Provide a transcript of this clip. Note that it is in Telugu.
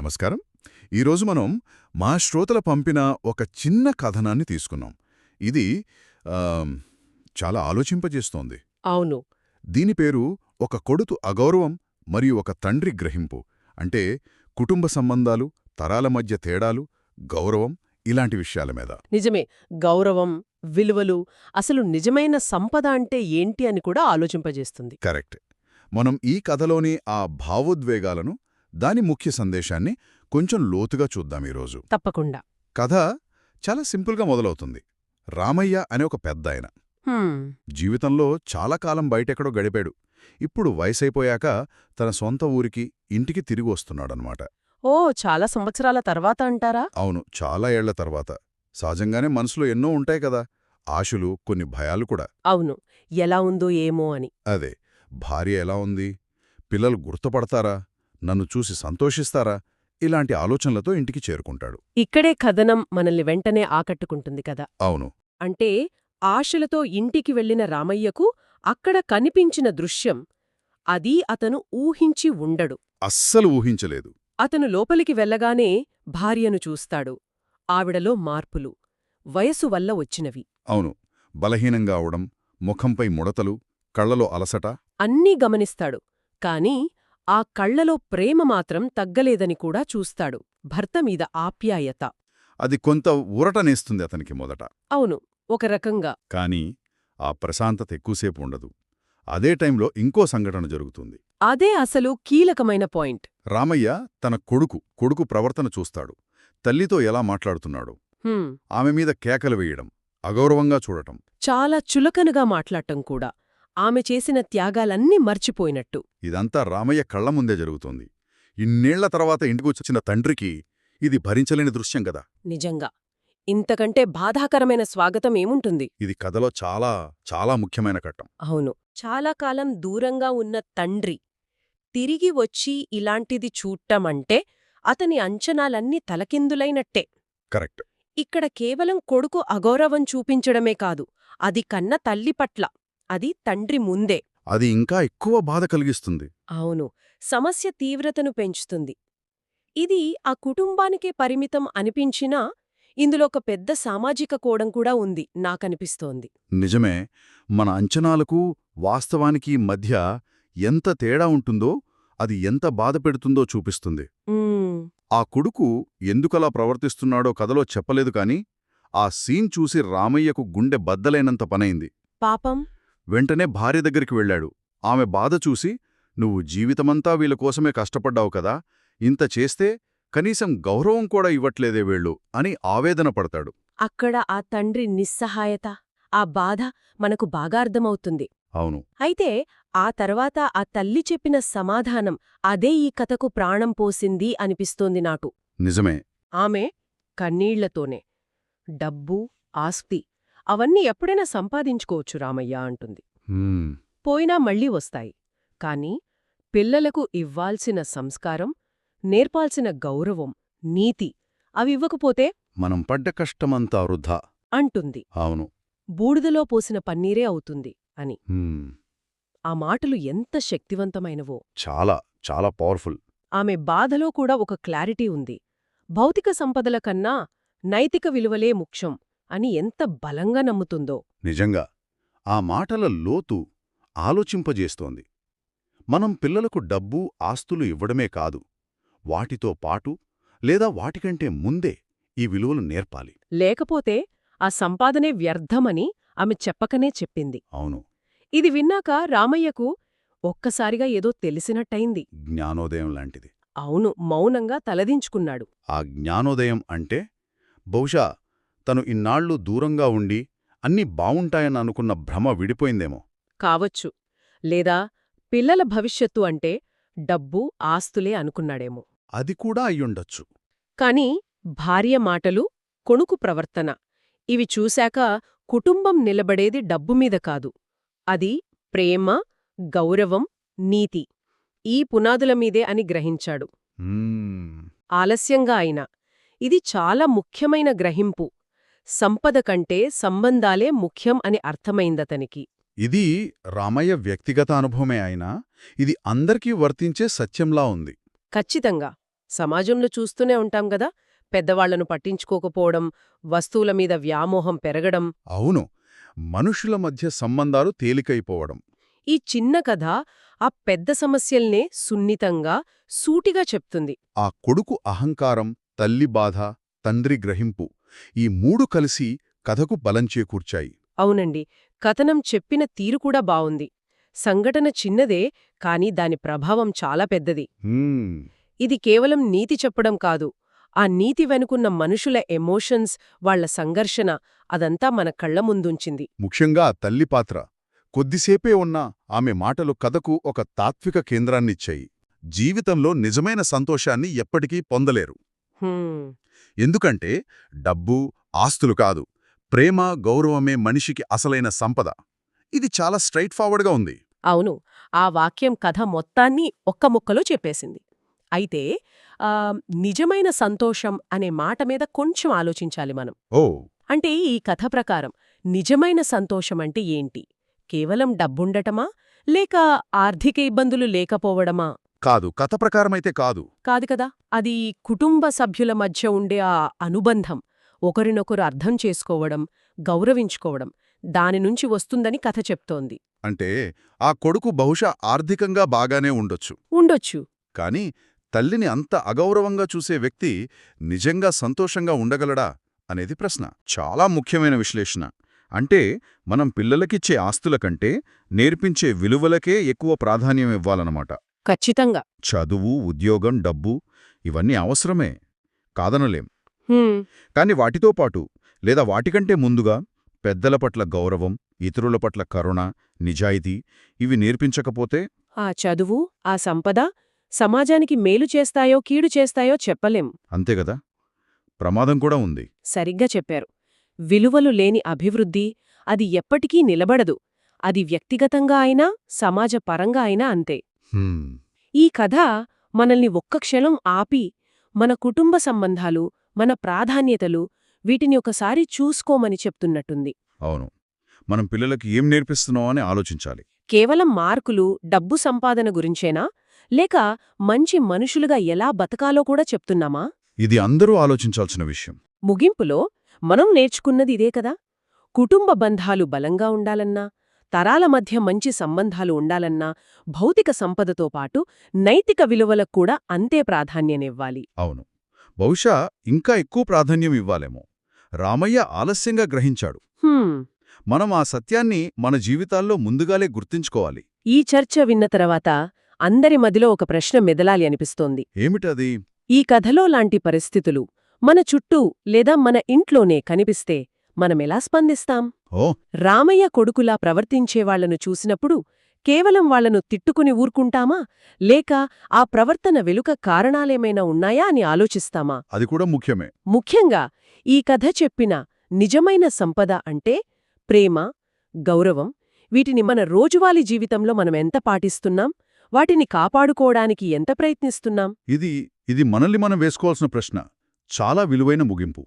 నమస్కారం. ఈరోజు మనం మా శ్రోతల పంపిన ఒక చిన్న కథనాన్ని తీసుకున్నాం. ఇది చాలా ఆలోచింపజేస్తోంది. అవును. దీని పేరు ఒక కొడుకు అగౌరవం మరియు ఒక తండ్రి గ్రహింపు. అంటే కుటుంబ సంబంధాలు తరాల మధ్య తేడాలు గౌరవం ఇలాంటి విషయాల మీద. నిజమే. గౌరవం విలువలు అసలు నిజమైన సంపద అంటే ఏంటి అని కూడా ఆలోచింపజేస్తుంది. కరెక్ట్. మనం ఈ కథలోని ఆ భావోద్వేగాలను దాని ముఖ్య సందేశాన్ని కొంచెం లోతుగా చూద్దాం ఈరోజు. తప్పకుండా. కథ చాలా సింపుల్గా మొదలవుతుంది. రామయ్య అనే ఒక పెద్దాయన. హ్మ్, జీవితంలో చాలా కాలం బయటెక్కడో గడిపాడు. ఇప్పుడు వయసైపోయాక తన సొంత ఊరికి ఇంటికి తిరిగి వస్తున్నాడనమాట ఓ చాలా సంవత్సరాల తర్వాత అంటారా? అవును చాలా ఏళ్ళ తర్వాత. సహజంగానే మనసులో ఎన్నో ఉంటాయి కదా. ఆశలు కొన్ని భయాలు కూడా. అవును. ఎలా ఉందో ఏమో అని. అదే భార్య ఎలా ఉంది? పిల్లలు గుర్తుపడతారా? నన్ను చూసి సంతోషిస్తారా? ఇలాంటి ఆలోచనలతో ఇంటికి చేరుకుంటాడు. ఇక్కడే కథనం మనల్ని వెంటనే ఆకట్టుకుంటుంది కదా. అవును. అంటే ఆశలతో ఇంటికి వెళ్ళిన రామయ్యకు అక్కడ కనిపించిన దృశ్యం అది అతను ఊహించి ఉండడు. అస్సలు ఊహించలేదు. అతను లోపలికి వెళ్ళగానే భార్యను చూస్తాడు. ఆవిడలో మార్పులు వయసు వల్ల వచ్చినవి. అవును. బలహీనంగా అవడం ముఖంపై ముడతలు కళ్ళలో అలసట. అన్నీ గమనిస్తాడు. కాని ఆ కళ్ళలో ప్రేమ మాత్రం తగ్గలేదని కూడా చూస్తాడు. భర్త మీద ఆప్యాయత. అది కొంత ఊరటనేస్తుంది అతనికి మొదట. అవును ఒక రకంగా. కాని ఆ ప్రశాంతత ఎక్కువసేపు ఉండదు. అదే టైంలో ఇంకో సంఘటన జరుగుతుంది. అదే అసలు కీలకమైన పాయింట్. రామయ్య తన కొడుకు కొడుకు ప్రవర్తన చూస్తాడు. తల్లితో ఎలా మాట్లాడుతున్నాడు? ఆమె మీద కేకలు వేయడం అగౌరవంగా చూడటం. చాలా చులకనగా మాట్లాడటం కూడా. ఆమె చేసిన త్యాగాలన్నీ మర్చిపోయినట్టు. ఇదంతా రామయ్య కళ్ళ ముందే జరుగుతోంది. ఇన్నేళ్ళ తర్వాత ఇంటికొచ్చిన తండ్రికి ఇది భరించలేని దృశ్యం కదా నిజంగా. ఇంతకంటే బాధాకరమైన స్వాగతం ఏముంటుంది? ఇది కథలో చాలా చాలా ముఖ్యమైన ఘట్టం. అవును. చాలా కాలం దూరంగా ఉన్న తండ్రి తిరిగి వచ్చి ఇలాంటిది చూట్టమంటే అతని అంచనాలన్నీ తలకిందులైనట్టే. కరెక్ట్. ఇక్కడ కేవలం కొడుకు అగౌరవం చూపించడమే కాదు అది కన్న తల్లి పట్ల. అది తండ్రి ముందే. అది ఇంకా ఎక్కువ బాధ కలిగిస్తుంది. అవును. సమస్య తీవ్రతను పెంచుతుంది. ఇది ఆ కుటుంబానికే పరిమితం అనిపించినా ఇందులో ఒక పెద్ద సామాజిక కోణం కూడా ఉంది నాకనిపిస్తోంది. నిజమే. మన అంచనాలకు వాస్తవానికి మధ్య ఎంత తేడా ఉంటుందో అది ఎంత బాధ పెడుతుందో చూపిస్తుంది. ఆ కొడుకు ఎందుకలా ప్రవర్తిస్తున్నాడో కథలో చెప్పలేదు కాని ఆ సీన్ చూసి రామయ్యకు గుండె బద్దలైనంత పనైంది. పాపం? వెంటనే భార్య దగ్గరికి వెళ్ళాడు. ఆమె బాధ చూసి నువ్వు జీవితమంతా వీళ్ళ కోసమే కష్టపడ్డావు కదా ఇంత చేస్తే కనీసం గౌరవం కూడా ఇవ్వట్లేదే వీళ్ళు అని ఆవేదన పడతాడు. అక్కడ ఆ తండ్రి నిస్సహాయత ఆ బాధ మనకు బాగా అర్థమవుతుంది. అవును. అయితే ఆ తర్వాత ఆ తల్లి చెప్పిన సమాధానం అదే ఈ కథకు ప్రాణం పోసింది అనిపిస్తోంది నాకు నిజమే. ఆమె కన్నీళ్ళతోనే డబ్బు ఆస్తి అవన్నీ ఎప్పుడైనా సంపాదించుకోవచ్చు రామయ్య అంటుంది. పోయినా మళ్ళీ వస్తాయి. కాని పిల్లలకు ఇవ్వాల్సిన సంస్కారం నేర్పాల్సిన గౌరవం నీతి అవివ్వకపోతే మనం పడ్డ కష్టమంతా వృధా. అంటుంది. అవును. బూడిదలో పోసిన పన్నీరే అవుతుంది అని. ఆ మాటలు ఎంత శక్తివంతమైనవో. చాలా చాలా పవర్ఫుల్. ఆమె బాధలో కూడా ఒక క్లారిటీ ఉంది. భౌతిక సంపదల కన్నా నైతిక విలువలే ముఖ్యం. అని ఎంత బలంగా నమ్ముతుందో. నిజంగా ఆ మాటల లోతు ఆలోచింపజేస్తోంది. మనం పిల్లలకు డబ్బు ఆస్తులు ఇవ్వడమే కాదు వాటితో పాటు లేదా వాటికంటే ముందే ఈ విలువలు నేర్పాలి. లేకపోతే ఆ సంపాదనే వ్యర్థమని ఆమె చెప్పకనే చెప్పింది. అవును. ఇది విన్నాక రామయ్యకు ఒక్కసారిగా ఏదో తెలిసినట్టయింది. జ్ఞానోదయం లాంటిది. అవును మౌనంగా తలదించుకున్నాడు. ఆ జ్ఞానోదయం అంటే బహుశా తను ఇన్నాళ్ళు దూరంగా ఉండి అన్నీ బావుంటాయని అనుకున్న భ్రమ విడిపోయిందేమో. కావచ్చు. లేదా పిల్లల భవిష్యత్తు అంటే డబ్బు ఆస్తులే అనుకున్నాడేమో. అది కూడా అయ్యుండొచ్చు. కాని భార్య మాటలు కొణుకు ప్రవర్తన ఇవి చూశాక కుటుంబం నిలబడేది డబ్బుమీద కాదు. అది ప్రేమ గౌరవం నీతి ఈ పునాదుల మీదే అని గ్రహించాడు. ఆలస్యంగా అయినా ఇది చాలా ముఖ్యమైన గ్రహింపు. సంపద కంటే సంబంధాలే ముఖ్యం అని అర్థమైందతనికి. ఇది రామయ్య వ్యక్తిగత అనుభవమే అయినా ఇది అందరికీ వర్తించే సత్యంలా ఉంది. ఖచ్చితంగా. సమాజంలో చూస్తూనే ఉంటాం గదా పెద్దవాళ్ళను పట్టించుకోకపోవడం వస్తువుల మీద వ్యామోహం పెరగడం. అవును. మనుషుల మధ్య సంబంధాలు తేలికైపోవడం. ఈ చిన్న కథ ఆ పెద్ద సమస్యల్నే సున్నితంగా సూటిగా చెప్తుంది. ఆ కొడుకు అహంకారం తల్లి బాధ తండ్రి గ్రహింపు ఈ మూడు కలిసి కథకు బలం చేకూర్చాయి. అవునండి. కథనం చెప్పిన తీరు కూడా బావుంది. సంఘటన చిన్నదే కాని దాని ప్రభావం చాలా పెద్దది. ఇది కేవలం నీతి చెప్పడం కాదు. ఆ నీతి వెనుకున్న మనుషుల ఎమోషన్స్ వాళ్ళ సంఘర్షణ అదంతా మన కళ్ళ ముందుంచింది. ముఖ్యంగా ఆ తల్లి పాత్ర. కొద్దిసేపే ఉన్న ఆమె మాటలు కథకు ఒక తాత్విక కేంద్రాన్నిచ్చాయి. జీవితంలో నిజమైన సంతోషాన్ని ఎప్పటికీ పొందలేరు. ఎందుకంటే డబ్బు ఆస్తులు కాదు ప్రేమ గౌరవమే మనిషికి అసలైన సంపద. ఇది చాలా స్ట్రైట్ ఫార్వర్డ్గా ఉంది. అవును. ఆ వాక్యం కథ మొత్తాన్ని ఒక్క ముక్కలో చెప్పేసింది. అయితే నిజమైన సంతోషం అనే మాట మీద కొంచెం ఆలోచించాలి మనం. ఓ! అంటే ఈ కథ ప్రకారం నిజమైన సంతోషం అంటే ఏంటి? కేవలం డబ్బుండటమా? లేక ఆర్థిక ఇబ్బందులు లేకపోవడమా? కాదు కథ ప్రకారమైతే కాదు. కాదు కదా అది కుటుంబ సభ్యుల మధ్య ఉండే ఆ అనుబంధం ఒకరినొకరు అర్థం చేసుకోవడం గౌరవించుకోవడం దాని నుంచి వస్తుందని కథ చెప్తోంది. అంటే ఆ కొడుకు బహుశా ఆర్థికంగా బాగానే ఉండొచ్చు. ఉండొచ్చు. కాని తల్లిని అంత అగౌరవంగా చూసే వ్యక్తి నిజంగా సంతోషంగా ఉండగలడా అనేది ప్రశ్న. చాలా ముఖ్యమైన విశ్లేషణ. అంటే మనం పిల్లలకిచ్చే ఆస్తుల కంటే నేర్పించే విలువలకే ఎక్కువ ప్రాధాన్యం ఇవ్వాలన్నమాట. ఖచ్చితంగా. చదువు ఉద్యోగం డబ్బు ఇవన్నీ అవసరమే. కాదనలేం. కాని వాటితో పాటు లేదా వాటికంటే ముందుగా పెద్దల పట్ల గౌరవం ఇతరుల పట్ల కరుణ నిజాయితీ ఇవి నేర్పించకపోతే ఆ చదువు ఆ సంపద సమాజానికి మేలు చేస్తాయో కీడు చేస్తాయో చెప్పలేం. అంతేగదా ప్రమాదం కూడా ఉంది. సరిగ్గా చెప్పారు. విలువలు లేని అభివృద్ధి అది ఎప్పటికీ నిలబడదు. అది వ్యక్తిగతంగా అయినా సమాజ పరంగా అయినా అంతే. ఈ కథ మనల్ని ఒక్క క్షణం ఆపి మన కుటుంబ సంబంధాలు మన ప్రాధాన్యతలు వీటిని ఒకసారి చూసుకోమని చెప్తున్నట్టుంది. అవును. మనం పిల్లలకి ఏం నేర్పిస్తున్నామో అని ఆలోచించాలి. కేవలం మార్కులు డబ్బు సంపాదన గురించేనా? లేక మంచి మనుషులుగా ఎలా బతకాలో కూడా చెప్తున్నామా? ఇది అందరూ ఆలోచించాల్సిన విషయం. ముగింపులో మనం నేర్చుకున్నది ఇదే కదా. కుటుంబ బంధాలు బలంగా ఉండాలన్నా తరాల మధ్య మంచి సంబంధాలు ఉండాలన్నా భౌతిక సంపదతో పాటు నైతిక విలువలకు కూడా అంతే ప్రాధాన్యనివ్వాలి. అవును. బహుశా ఇంకా ఎక్కువ ప్రాధాన్యం ఇవ్వాలేమో. రామయ్య ఆలస్యంగా గ్రహించాడు. మనం ఆ సత్యాన్ని మన జీవితాల్లో ముందుగాలే గుర్తుంచుకోవాలి. ఈ చర్చ విన్న తర్వాత అందరి మదిలో ఒక ప్రశ్న మెదలాలి అనిపిస్తోంది. ఏమిటది? ఈ కథలో లాంటి పరిస్థితులు మన చుట్టూ లేదా మన ఇంట్లోనే కనిపిస్తే మనమెలా స్పందిస్తాం? రామయ్య కొడుకులా ప్రవర్తించేవాళ్ళను చూసినప్పుడు కేవలం వాళ్ళను తిట్టుకుని ఊరుకుంటామా? లేక ఆ ప్రవర్తన వెలుక కారణాలేమైనా ఉన్నాయా అని ఆలోచిస్తామా? అది కూడా ముఖ్యమే. ముఖ్యంగా ఈ కథ చెప్పిన నిజమైన సంపద అంటే ప్రేమ గౌరవం వీటిని మన రోజువారీ జీవితంలో మనం ఎంత పాటిస్తున్నాం? వాటిని కాపాడుకోవడానికి ఎంత ప్రయత్నిస్తున్నాం? ఇది ఇది మనల్ని మనం వేసుకోవాల్సిన ప్రశ్న. చాలా విలువైన ముగింపు.